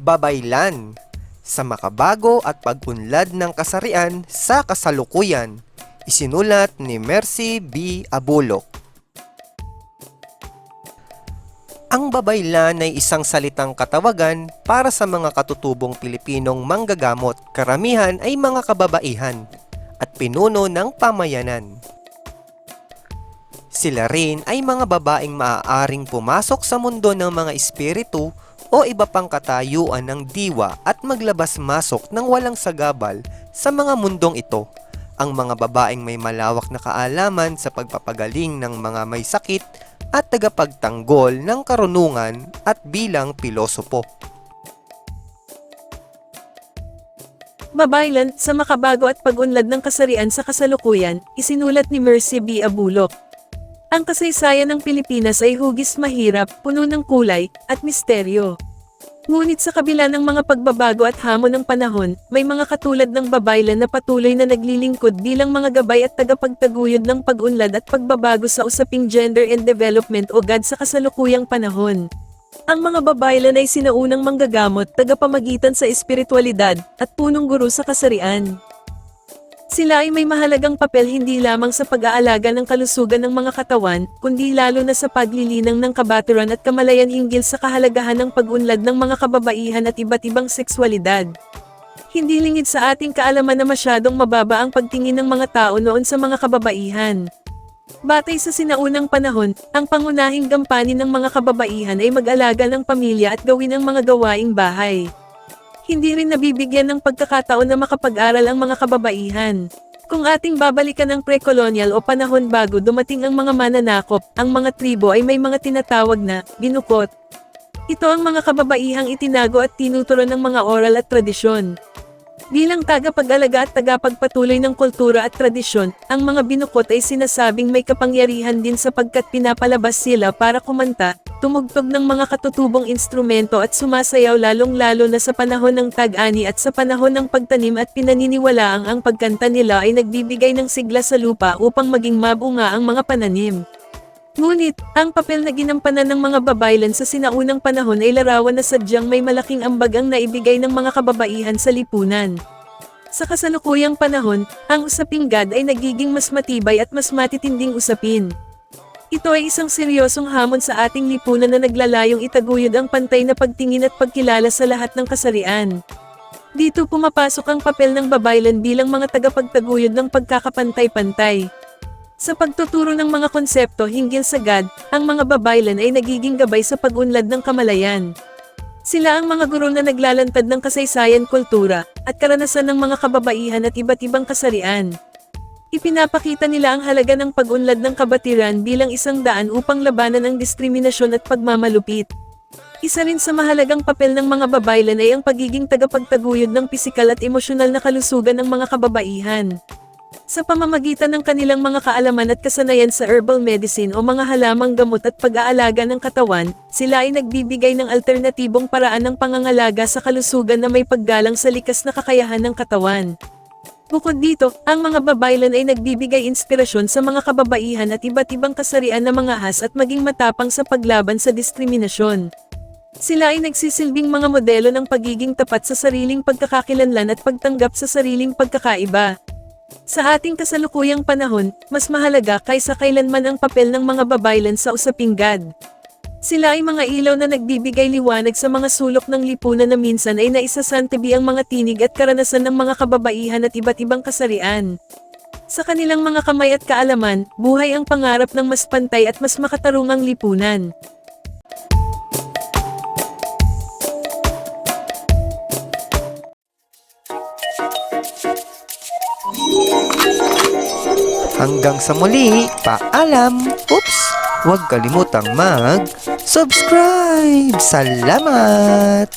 Babaylan sa makabago at pag-unlad ng kasarian sa kasalukuyan. Isinulat ni Mercy B. Abulok. Ang babaylan ay isang salitang katawagan para sa mga katutubong Pilipinong manggagamot. Karamihan ay mga kababaihan at pinuno ng pamayanan. Sila rin ay mga babaeng maaaring pumasok sa mundo ng mga espiritu o iba pang katayuan ng diwa at maglabas-masok ng walang sagabal sa mga mundong ito. Ang mga babaeng may malawak na kaalaman sa pagpapagaling ng mga may sakit at tagapagtanggol ng karunungan at bilang pilosopo. Babaylan sa makabago at pag-unlad ng kasarian sa kasalukuyan, isinulat ni Mercy B. Abulok. Ang kasaysayan ng Pilipinas ay hugis mahirap, puno ng kulay, at misteryo. Ngunit sa kabila ng mga pagbabago at hamon ng panahon, may mga katulad ng babaylan na patuloy na naglilingkod bilang mga gabay at tagapagtaguyod ng pag-unlad at pagbabago sa usaping gender and development o GAD sa kasalukuyang panahon. Ang mga babaylan ay sinaunang manggagamot, tagapamagitan sa espiritualidad, at punong guro sa kasarian. Sila ay may mahalagang papel hindi lamang sa pag-aalaga ng kalusugan ng mga katawan, kundi lalo na sa paglilinang ng kabaturan at kamalayan hinggil sa kahalagahan ng pag-unlad ng mga kababaihan at iba't ibang sexualidad. Hindi lingid sa ating kaalaman na masyadong mababa ang pagtingin ng mga tao noon sa mga kababaihan. Batay sa sinaunang panahon, ang pangunahing gampanin ng mga kababaihan ay mag-alaga ng pamilya at gawin ang mga gawaing bahay hindi rin nabibigyan ng pagkakataon na makapag-aral ang mga kababaihan. Kung ating babalikan ang pre-colonial o panahon bago dumating ang mga mananakop, ang mga tribo ay may mga tinatawag na binukot. Ito ang mga kababaihang itinago at tinuturo ng mga oral at tradisyon. Bilang tagapag-alaga at tagapagpatuloy ng kultura at tradisyon, ang mga binukot ay sinasabing may kapangyarihan din sapagkat pinapalabas sila para kumanta, tumugtog ng mga katutubong instrumento at sumasayaw lalong-lalo na sa panahon ng tag-ani at sa panahon ng pagtanim at pinaniniwalaang ang pagkanta nila ay nagbibigay ng sigla sa lupa upang maging mabunga ang mga pananim. Ngunit, ang papel na ginampanan ng mga babaylan sa sinaunang panahon ay larawan na sadyang may malaking ambag ang naibigay ng mga kababaihan sa lipunan. Sa kasalukuyang panahon, ang usaping God ay nagiging mas matibay at mas matitinding usapin. Ito ay isang seryosong hamon sa ating lipunan na naglalayong itaguyod ang pantay na pagtingin at pagkilala sa lahat ng kasarian. Dito pumapasok ang papel ng babaylan bilang mga tagapagtaguyod ng pagkakapantay-pantay. Sa pagtuturo ng mga konsepto hinggil sa God, ang mga babaylan ay nagiging gabay sa pag-unlad ng kamalayan. Sila ang mga guro na naglalantad ng kasaysayan kultura, at karanasan ng mga kababaihan at iba't ibang kasarian. Ipinapakita nila ang halaga ng pag-unlad ng kabatiran bilang isang daan upang labanan ang diskriminasyon at pagmamalupit. Isa rin sa mahalagang papel ng mga babaylan ay ang pagiging tagapagtaguyod ng pisikal at emosyonal na kalusugan ng mga kababaihan. Sa pamamagitan ng kanilang mga kaalaman at kasanayan sa herbal medicine o mga halamang gamot at pag-aalaga ng katawan, sila ay nagbibigay ng alternatibong paraan ng pangangalaga sa kalusugan na may paggalang sa likas na kakayahan ng katawan. Bukod dito, ang mga babaylan ay nagbibigay inspirasyon sa mga kababaihan at iba't ibang kasarian na mga has at maging matapang sa paglaban sa diskriminasyon. Sila ay nagsisilbing mga modelo ng pagiging tapat sa sariling pagkakakilanlan at pagtanggap sa sariling pagkakaiba. Sa ating kasalukuyang panahon, mas mahalaga kaysa kailanman ang papel ng mga babaylan sa usaping God. Sila ay mga ilaw na nagbibigay liwanag sa mga sulok ng lipunan na minsan ay naisasantibi ang mga tinig at karanasan ng mga kababaihan at iba't ibang kasarian. Sa kanilang mga kamay at kaalaman, buhay ang pangarap ng mas pantay at mas makatarungang lipunan. Hanggang sa muli, paalam! Oops! Huwag kalimutang mag-subscribe! Salamat!